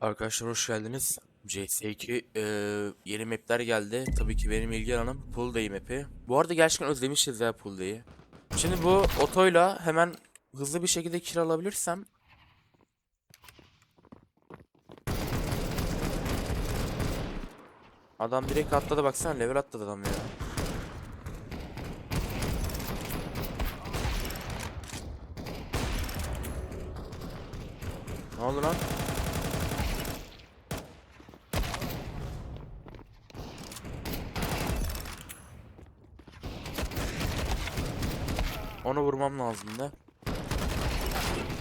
Arkadaşlar hoş geldiniz. CS2 eee, yeni mapler geldi. Tabii ki benim ilgi alanım Pool Day map'i. Bu arada gerçekten özlemişiz ya Pool Day'i. Şimdi bu otoyla hemen hızlı bir şekilde kiralabilirsem Adam direkt atladı baksana level atladı adam ya. Ne oldu lan? Onu vurmam lazımdı.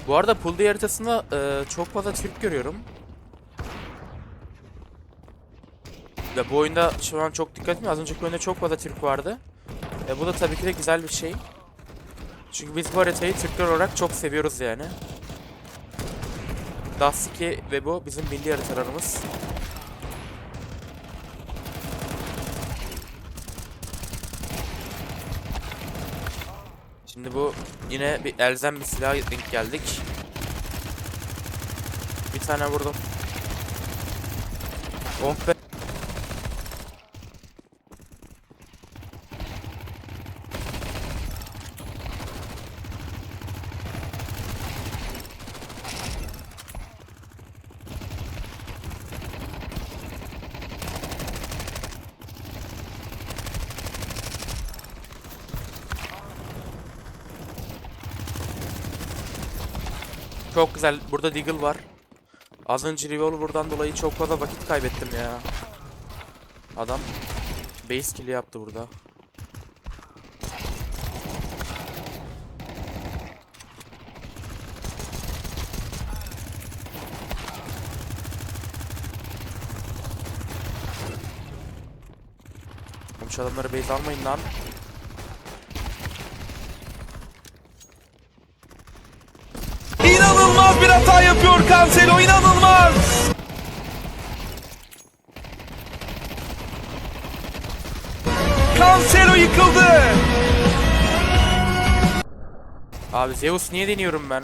Bu arada Pool haritasında e, çok fazla Türk görüyorum. Ve bu oyunda şu an çok dikkat etmiyorum. Az önceki oyunda çok fazla Türk vardı. E, bu da tabii ki de güzel bir şey. Çünkü biz bu haritayı Türkler olarak çok seviyoruz yani. Dust 2 ve bu bizim milli haritalarımız. Bu yine bir elzem bir silah denk geldik. Bir tane vurdum. Oh be. Çok güzel. Burada Deagle var. Az önce Revolver'dan dolayı çok fazla vakit kaybettim ya. Adam base kill yaptı burada. Komşu adamları base almayın lan. Bir hata yapıyor Cancelo inanılmaz. Cancelo yıkıldı. Abi Zeus niye deniyorum ben?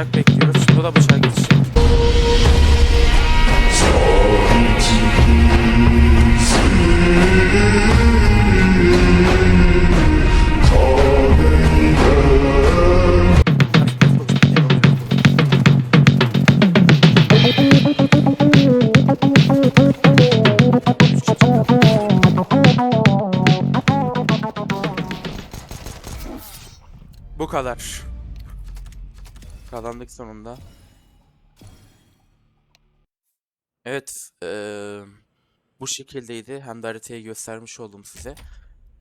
Bıçak bekliyoruz. Şurada da bıçak geçecek. Bu kadar. Kazandık sonunda. Evet, eee, bu şekildeydi. Hem de haritayı göstermiş oldum size.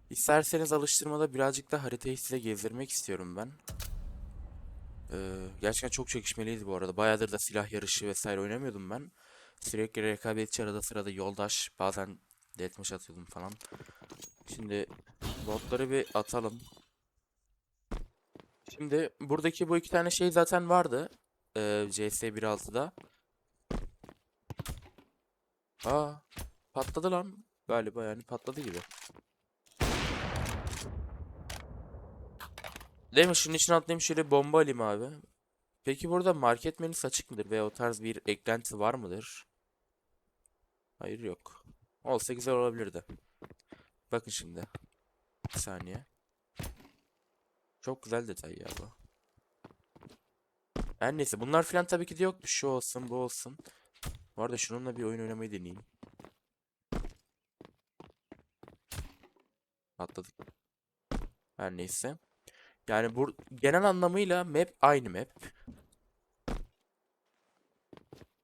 İsterseniz alıştırmada birazcık da haritayı size gezdirmek istiyorum ben. Eee, gerçekten çok çekişmeliydi bu arada. Bayağıdır da silah yarışı vesaire oynamıyordum ben. Sürekli rekabetçi arada sırada yoldaş, bazen deathmatch atıyordum falan. Şimdi botları bir atalım. Şimdi buradaki bu iki tane şey zaten vardı. Ee, CS 1.6'da. Aa, patladı lan. Galiba yani patladı gibi. Değil mi? Şunun için atlayayım şöyle bomba alayım abi. Peki burada market menüsü açık mıdır veya o tarz bir eklenti var mıdır? Hayır yok. Olsa güzel olabilirdi. Bakın şimdi. Bir saniye. Çok güzel detay ya bu. Her neyse bunlar filan tabii ki de yoktu. Şu olsun bu olsun. Bu arada şununla bir oyun oynamayı deneyeyim. Atladık. Her neyse. Yani bu genel anlamıyla map aynı map.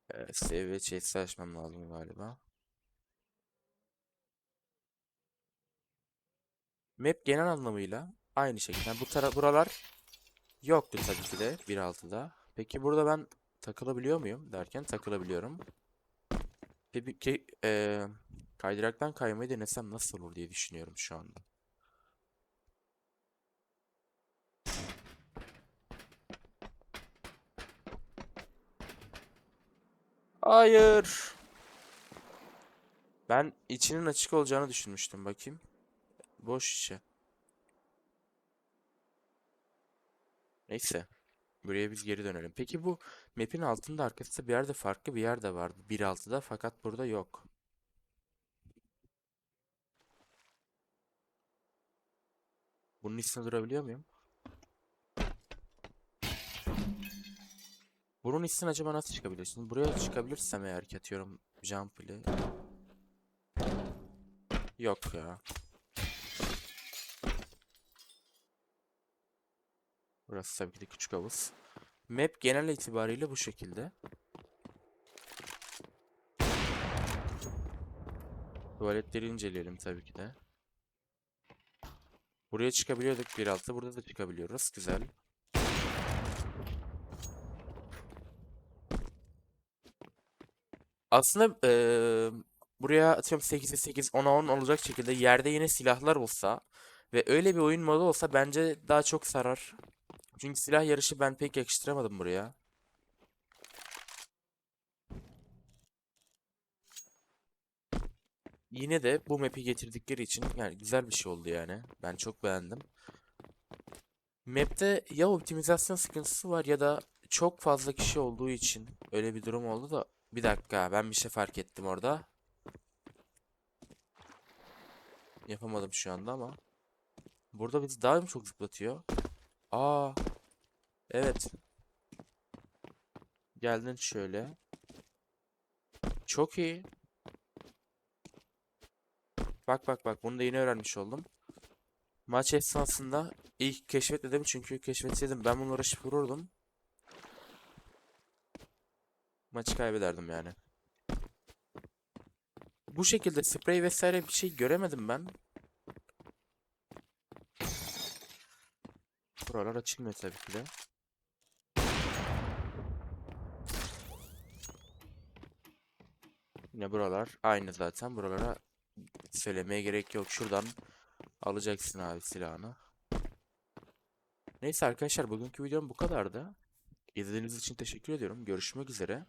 Evet, save ve chat'i açmam lazım galiba. Map genel anlamıyla aynı şekilde. Yani bu tara buralar yoktu tabii ki de 1.6'da. Peki burada ben takılabiliyor muyum derken takılabiliyorum. Tabii ki eee, kaydıraktan kaymayı denesem nasıl olur diye düşünüyorum şu anda. Hayır. Ben içinin açık olacağını düşünmüştüm bakayım. Boş içi. Neyse. Buraya biz geri dönelim. Peki bu map'in altında arkasında bir yerde farklı bir yer de vardı. 1.6'da fakat burada yok. Bunun üstüne durabiliyor muyum? Bunun üstüne acaba nasıl çıkabiliyorsun? Buraya çıkabilirsem eğer ki atıyorum jump ile. Yok ya. Burası tabii ki de küçük havuz. Map genel itibariyle bu şekilde. Tuvaletleri inceleyelim tabii ki de. Buraya çıkabiliyorduk 1.6. Burada da çıkabiliyoruz. Güzel. Aslında eee, buraya atıyorum 8'e 8, 10'a 10 olacak şekilde yerde yine silahlar olsa ve öyle bir oyun modu olsa bence daha çok sarar. Çünkü silah yarışı ben pek yakıştıramadım buraya. Yine de bu map'i getirdikleri için yani güzel bir şey oldu yani. Ben çok beğendim. Map'te ya optimizasyon sıkıntısı var ya da çok fazla kişi olduğu için öyle bir durum oldu da bir dakika ben bir şey fark ettim orada. Yapamadım şu anda ama. Burada bizi daha mı çok zıplatıyor? Aa. Evet. Geldin şöyle. Çok iyi. Bak bak bak bunu da yeni öğrenmiş oldum. Maç esnasında ilk keşfetmedim çünkü keşfetseydim ben bununla uğraşıp vururdum. Maçı kaybederdim yani. Bu şekilde sprey vesaire bir şey göremedim ben. Buralar açılmıyor tabii ki de. Yine buralar aynı zaten. Buralara söylemeye gerek yok. Şuradan alacaksın abi silahını. Neyse arkadaşlar bugünkü videom bu kadardı. İzlediğiniz için teşekkür ediyorum. Görüşmek üzere.